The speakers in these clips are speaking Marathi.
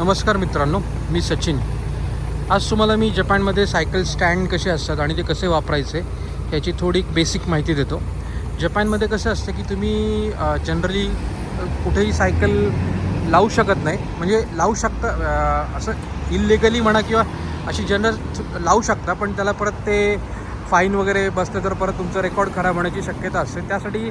नमस्कार मित्रांनो मी सचिन. आज तुम्हाला मी जपानमध्ये सायकल स्टँड कसे असतात आणि ते कसे वापरायचे याची थोडी बेसिक माहिती देतो. जपानमध्ये कसं असतं की तुम्ही जनरली कुठेही सायकल लावू शकत नाही. म्हणजे लावू शकता असं इलिगली म्हणा किंवा अशी जनरल लावू शकता पण त्याला परत ते फाईन वगैरे बसलं तर परत तुमचं रेकॉर्ड खराब होण्याची शक्यता असते. त्यासाठी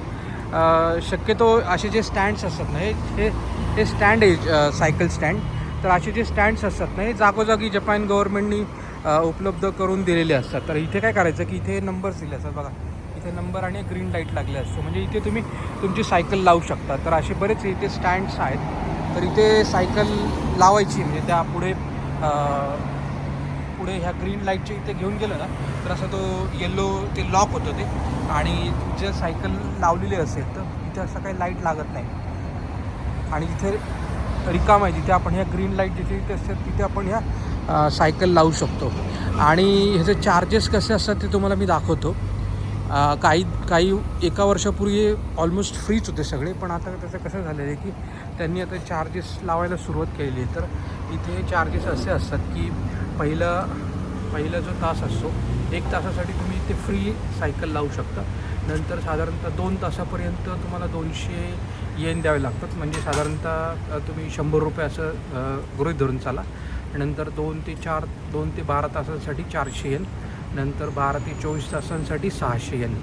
शक्यतो असे जे स्टँड्स असतात ना हे हे स्टँड आहे सायकल स्टँड तर असे जे स्टँड्स असतात ना हे जागोजागी जपान गव्हर्नमेंटनी उपलब्ध करून दिलेले असतात. तर इथे काय करायचं की इथे नंबर्स दिले असतात. बघा इथे नंबर आणि ग्रीन लाइट लागले असतो. म्हणजे इथे तुम्ही तुमची सायकल लावू शकता. तर असे बरेच इथे स्टँड्स आहेत. तर इथे सायकल लावायची म्हणजे त्या पुढे पुढे ह्या ग्रीन लाईटच्या इथे घेऊन गेलं ना तर असं तो येल्लो ते लॉक होतं ते. आणि जर सायकल लावलेली असेल तर इथे असं काही लाइट लागत नाही. आणि इथे रिकाम आहे जिथे आपण ह्या ग्रीन लाइट जिथे जिथे असतात तिथे आपण ह्या सायकल लावू शकतो. आणि ह्याचे चार्जेस कसे असतात ते तुम्हाला मी दाखवतो. काही काही एका वर्षापूर्वी ऑलमोस्ट फ्रीच होते सगळे पण आता त्याचं कसं झालेलं आहे की त्यांनी आता चार्जेस लावायला सुरुवात केलेली आहे. तर इथे चार्जेस असे असतात की पहिलं पहिला जो तास असतो एक तासासाठी तुम्ही इथे फ्री सायकल लावू शकता. नंतर साधारणतः दोन तासापर्यंत तुम्हाला दोनशे येन द्यावे लागतात. म्हणजे साधारणतः तुम्ही शंभर रुपये असं गृहित गृहीत धरून चाला. नंतर दोन ते चार दोन ते बारा तासांसाठी चारशे येन. नंतर बारा ते चोवीस तासांसाठी सहाशे येन.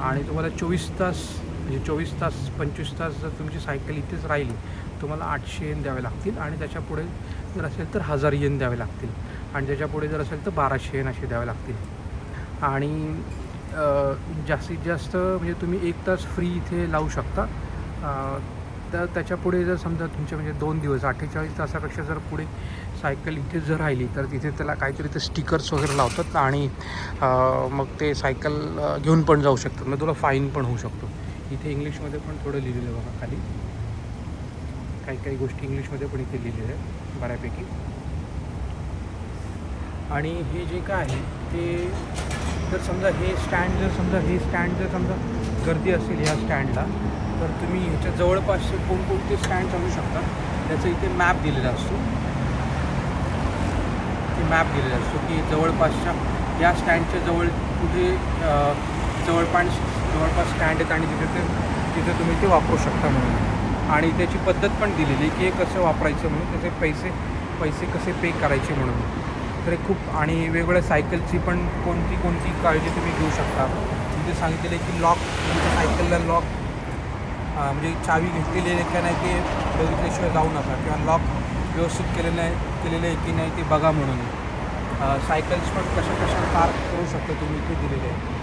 आणि तुम्हाला चोवीस तास म्हणजे चोवीस तास पंचवीस तास जर तुमची सायकल इथेच राहिली तुम्हाला आठशे येन द्यावे लागतील. आणि त्याच्यापुढे जर असेल तर हजार येन द्यावे लागतील. आणि त्याच्यापुढे जर असेल तर बाराशे येन असे द्यावे लागतील. आणि जास्तीत जास्त म्हणजे तुम्ही एक तास फ्री इथे लावू शकता. तर त्याच्यापुढे जर समजा तुमचे म्हणजे दोन दिवस अठ्ठेचाळीस तासापेक्षा जर पुढे सायकल इथे जर राहिली तर तिथे त्याला काहीतरी ते स्टिकर्स वगैरे लावतात आणि मग ते सायकल घेऊन पण जाऊ शकतात. मग तुला फाईन पण होऊ शकतो. इथे इंग्लिशमध्ये पण थोडं लिहिलेलं आहे बघा खाली. काही काही गोष्टी इंग्लिशमध्ये पण इथे लिहिलेल्या आहेत बऱ्यापैकी. आणि हे जे काय आहे ते जर समजा हे स्टँड जर समजा हे स्टँड जर समजा गर्दी असेल ह्या स्टँडला तर तुम्ही ह्याच्या जवळपासचे कोणकोणते स्टँड आणू शकता? त्याचं इथे मॅप दिलेला असतो. ते मॅप दिलेला असतो की जवळपासच्या या स्टँडच्या जवळ कुठे जवळपास जवळपास स्टँड आहेत आणि तिथे ते तिथे तुम्ही ते वापरू शकता म्हणून. आणि त्याची पद्धत पण दिलेली की हे कसं वापरायचं म्हणून त्याचे पैसे पैसे कसे पे करायचे म्हणून. तर खूप आणि वेगवेगळ्या सायकलची पण कोणती कोणती काळजी तुम्ही घेऊ शकता. तिथे सांगितलेलं आहे की लॉक तुमच्या सायकलला लॉक म्हणजे चावी घेतलेली आहे का नाही ते बघितल्याशिवाय जाऊ नका किंवा लॉक व्यवस्थित केलेलं आहे केलेलं आहे की नाही ते बघा म्हणून. सायकल्स पण कशा कशा पार्क करू शकता तुम्ही इथे दिलेले आहे.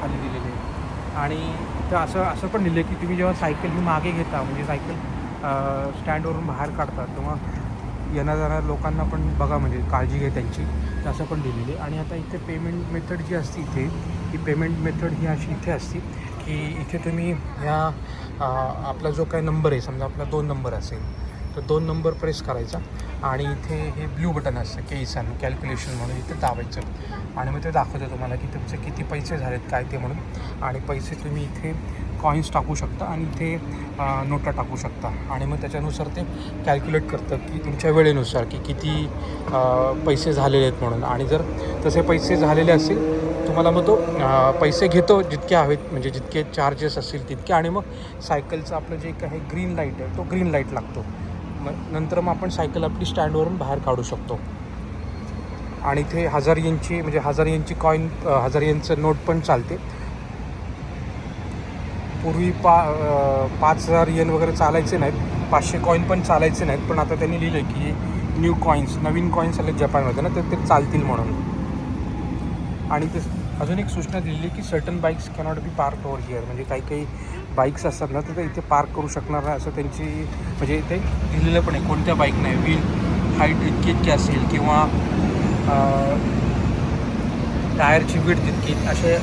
खाली दिलेले आहे. आणि तर असं असं पण लिहिलं आहे की तुम्ही जेव्हा सायकल ही मागे घेता म्हणजे सायकल स्टँडवरून बाहेर काढता तेव्हा येणार जाणाऱ्या लोकांना पण बघा म्हणजे काळजी घ्या त्यांची. असं पण दिलेली आहे. आणि आता इथे पेमेंट मेथड जी असते इथे ही पेमेंट मेथड ही अशी इथे असते. की इथे तुम्ही ह्या आपला जो काय नंबर आहे समजा आपला दोन नंबर असेल तर दोन नंबर प्रेस करायचा आणि इथे हे ब्ल्यू बटन असतं केईसान कॅल्क्युलेशन म्हणून इथे दाबायचं. आणि मग ते दाखवतं तुम्हाला की तुमचे किती पैसे झालेत काय ते म्हणून. आणि पैसे तुम्ही इथे कॉईन्स टाकू शकता आणि इथे नोटा टाकू शकता. आणि मग त्याच्यानुसार ते कॅल्क्युलेट करतं की तुमच्या वेळेनुसार की किती पैसे झालेले आहेत म्हणून. आणि जर तसे पैसे झालेले असेल तुम्हाला मग तो पैसे घेतो जितके हवेत म्हणजे जितके चार्जेस असतील तितके. आणि मग सायकलचं आपलं जे काही ग्रीन लाइट आहे तो ग्रीन लाइट लागतो. मग नंतर मग आपण सायकल आपली स्टँडवरून बाहेर काढू शकतो. आणि इथे हजार येनची म्हणजे हजार येनची कॉईन हजार येनचं नोट पण चालते. पूर्वी पा पाच हजार येन वगैरे चालायचे नाहीत. पाचशे कॉईन पण चालायचे नाहीत. पण आता त्यांनी लिहिलं आहे की न्यू कॉईन्स नवीन कॉईन्स आले जपानमध्ये ना तर ते चालतील म्हणून. आणि ते अजून एक सूचना दिलेली आहे की certain bikes cannot be park over here म्हणजे काही काही बाईक्स असतात ना तर ते इथे पार्क करू शकणार नाही असं त्यांची म्हणजे ते दिलेलं पण आहे. कोणत्या बाईक नाही? व्हील हाईट इतकी इतकी असेल किंवा टायरची वीट तितकी असे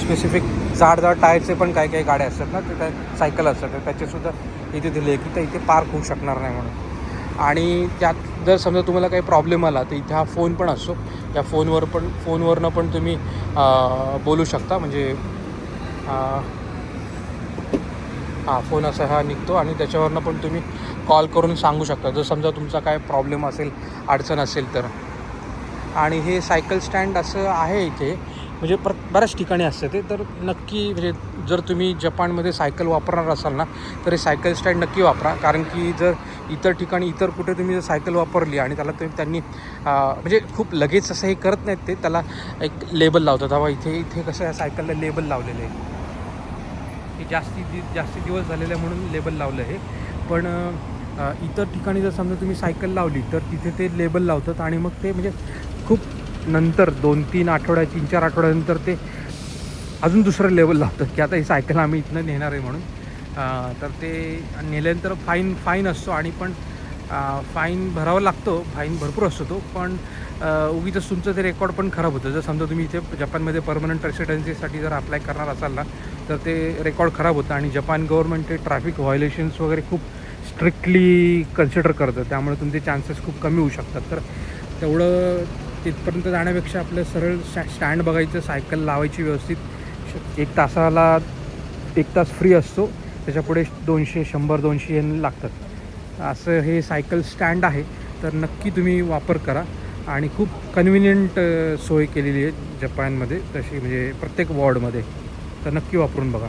स्पेसिफिक जाड जाड टायरचे पण काही काही गाड्या असतात ना ते काय सायकल असतात. तर त्याचेसुद्धा इथे दिले की ते इथे पार्क होऊ शकणार नाही म्हणून. आणि त्यात जर समजा तुम्हाला काही प्रॉब्लेम आला तर इथे हा फोन पण असतो. त्या फोनवर पण फोनवरनं पण तुम्ही बोलू शकता. म्हणजे हा हां फोन असा हा निघतो आणि त्याच्यावरनं पण तुम्ही कॉल करून सांगू शकता. जर समजा तुमचा काय प्रॉब्लेम असेल अडचण असेल तर. आणि हे सायकल स्टँड असं आहे इथे. म्हणजे प्र बऱ्याच ठिकाणी असतं ते. तर नक्की म्हणजे जर तुम्ही जपानमध्ये सायकल वापरणार असाल ना तर हे सायकल स्टँड नक्की वापरा. कारण की जर इतर ठिकाणी इतर कुठे तुम्ही जर सायकल वापरली आणि त्याला तुम्ही त्यांनी म्हणजे खूप लगेच असं हे करत नाहीत ते त्याला एक लेबल लावतात. हवा इथे इथे कसं या सायकलला लेबल लावलेलं आहे. हे जास्ती दि जास्ती दिवस झालेले आहे म्हणून लेबल लावलं आहे. पण इतर ठिकाणी जर समजा तुम्ही सायकल लावली तर तिथे ते लेबल लावतात आणि मग ते म्हणजे खूप नंतर दोन तीन आठवड्या तीन चार आठवड्यानंतर ते अजून दुसरं लेबल लावतात की आता ही सायकल आम्ही इथनं नेणार आहे म्हणून. तर ते नेल्यानंतर फाईन फाईन असतो आणि पण फाईन भरावा लागतो फाईन भरपूर असतो तो पण उगीच तुमचं ते रेकॉर्ड पण खराब होतं. जर समजा तुम्ही इथे जपानमध्ये परमनंट रेसिडेन्सीसाठी जर अप्लाय करणार असाल ना तर ते रेकॉर्ड खराब होतं आणि जपान गव्हर्नमेंट ते ट्रॅफिक व्हायोलेशन्स वगैरे खूप स्ट्रिक्टली कन्सिडर करतं. त्यामुळे तुमचे चान्सेस खूप कमी होऊ शकतात. तर तेवढं तिथपर्यंत जाण्यापेक्षा आपलं सरळ स्टॅ स्टँड बघायचं सायकल लावायची व्यवस्थित. श- एक तासाला एक तास फ्री असतो. त्याच्यापुढे दोनशे शंभर दोनशे येन लागतात. असं हे सायकल स्टँड आहे. तर नक्की तुम्ही वापर करा. आणि खूप कन्व्हिनियंट सोय केलेली आहे जपानमध्ये. तशी म्हणजे प्रत्येक वॉर्डमध्ये तर नक्की वापरून बघा.